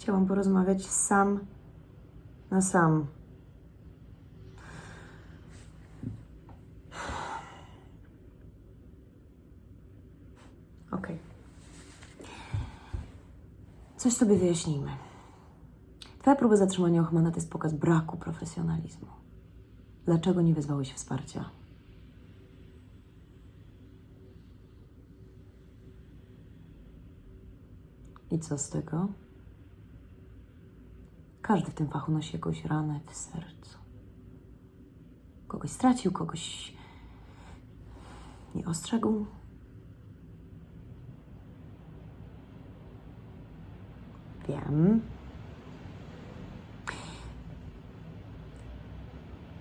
Chciałam porozmawiać sam na sam. Okej. Coś sobie wyjaśnijmy. Twoja próba zatrzymania Ochmana to jest pokaz braku profesjonalizmu. Dlaczego nie wezwałeś wsparcia? I co z tego? Każdy w tym fachu nosi jakąś ranę w sercu. Kogoś stracił, kogoś nie ostrzegł. Wiem.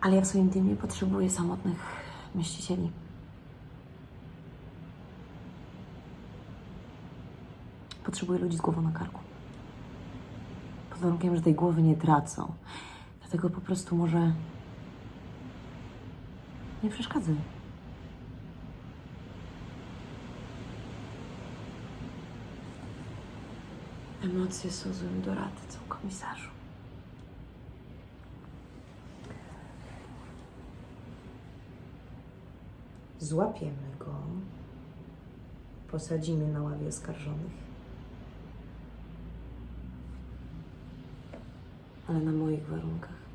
Ale ja w swoim dymie potrzebuję samotnych myślicieli. Potrzebuję ludzi z głową na karku. Pod warunkiem, że tej głowy nie tracą. Dlatego po prostu może nie przeszkadzaj. Emocje są złym doradcą, komisarzu. Złapiemy go, posadzimy na ławie oskarżonych. Ale na moich warunkach.